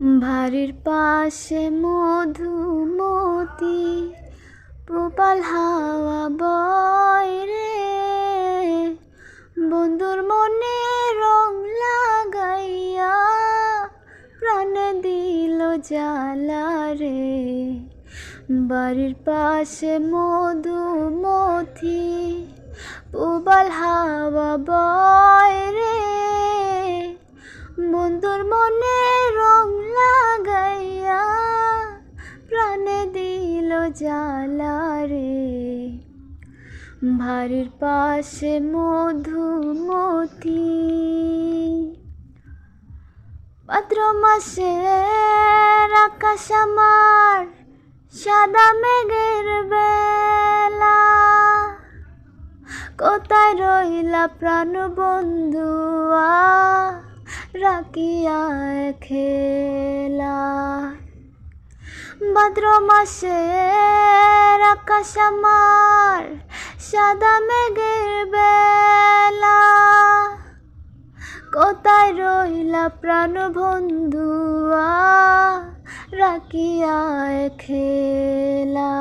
বাড়ির পাশে মধুমতি পোপাল হাওয়া বয় রে। বন্ধুর মনে রং লাগাইয়া প্রাণ দিল জ্বালা রে। বাড়ির পাশে মধুমতি পোপাল হাওয়া বয় রে। বন্ধুর মনে দিল রে ভারির পাশে মধুমতি। ভাদ্র মাসে আকাশ আমার সাদা মেঘের বেলা। কোথায় রইলা প্রাণ বন্ধুয়া, রাখিয়া খেলা ভাদ্র মাসে আকাশ আমার সাদা মেঘের বেলা। কোথায় রইলা প্রাণ বন্ধুয়া রাখিয়া খেলা।